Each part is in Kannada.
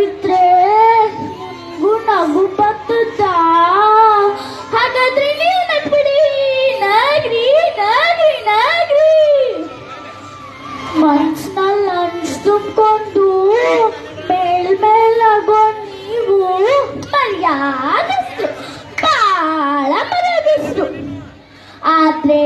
ನೋಡಿದ್ರೆ ನಿಮ್ಗೂ ನಗು ಬರ್ತದಾ ಹಾಗಾದ್ರೆ ನೀವು ನಗ್ಬಿಡಿ ನಗ್ರಿ ನಗ್ರಿ ನಗ್ರಿ ಮನ್ಸ್ನಲ್ಲಿ ಅನ್ಸ್ ತುಂಬಿಕೊಂಡು ಮೇಲ್ ಮೇಲಾಗೋ ನೀವು ಮರ್ಯಾದಸ್ರು ಬಾಳ ಮರ್ಯಾದಸ್ರು ಆದ್ರೆ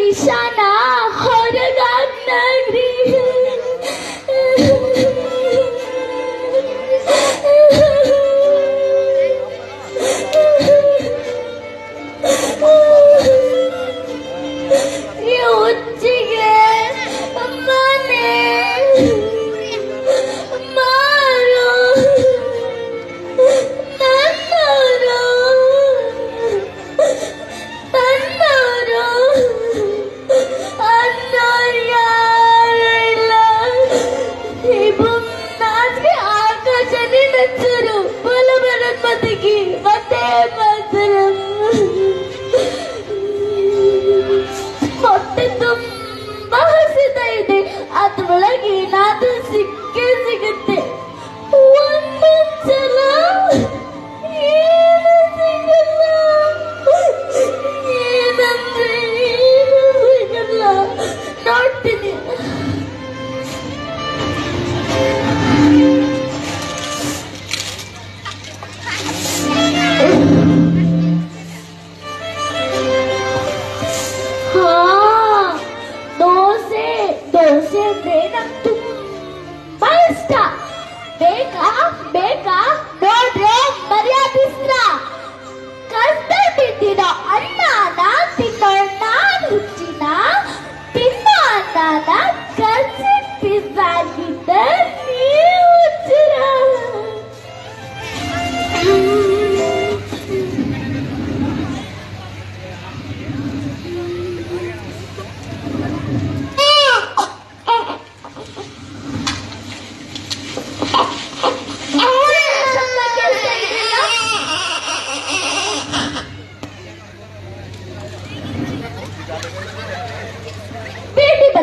নিশানা হর গান Ah, doce, doce, venga tu, basta.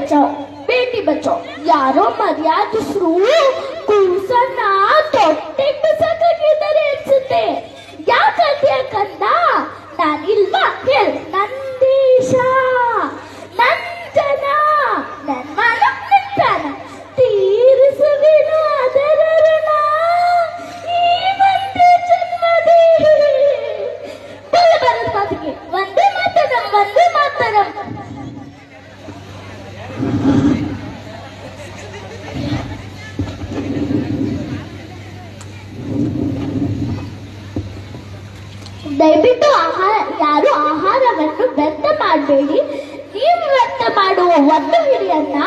बचाओ। बेटी बचाओ। यारो मर्याद दुसरू कुलसन ना ದಯವಿಟ್ಟು ಆಹಾರ, ಯಾರು ಆಹಾರವನ್ನು ವ್ಯರ್ಥ ಮಾಡಬೇಡಿ. ನೀವು ವ್ಯರ್ಥ ಮಾಡುವ ಒಂದು ಹಿಡಿಯನ್ನ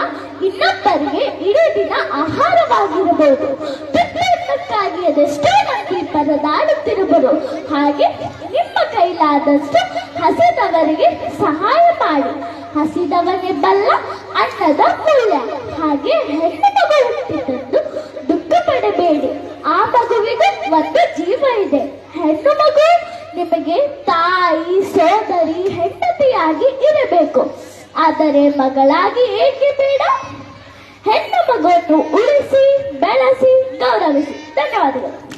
ಇನ್ನೊಬ್ಬರಿಗೆ ಇಡೀ ದಿನ ಆಹಾರವಾಗಿರಬಹುದು. ತುತ್ತಕ್ಕಾಗಿ ಅದೆಷ್ಟೋ ಮಂದಿ ಪರದಾಡುತ್ತಿರಬಹುದು ಹಾಗೆ ನಿಮ್ಮ ಕೈಲಾದಷ್ಟು ಹಸಿದವರಿಗೆ ಸಹಾಯ ಮಾಡಿ. ಹಸಿದವನೇ ಬಲ್ಲ ಅನ್ನದ ಮೂಲ ಹಾಗೆ ಹೆಣ್ಣು ಹೆಂಡತಿಯಾಗಿ ಇರಬೇಕು. ಆದರೆ ಮಗಳಾಗಿ ಏಕೆ ಬೇಡ? ಹೆಣ್ಣು ಮಗುವನ್ನು ಉಳಿಸಿ ಬೆಳೆಸಿ ಗೌರವಿಸಿ. ಧನ್ಯವಾದಗಳು.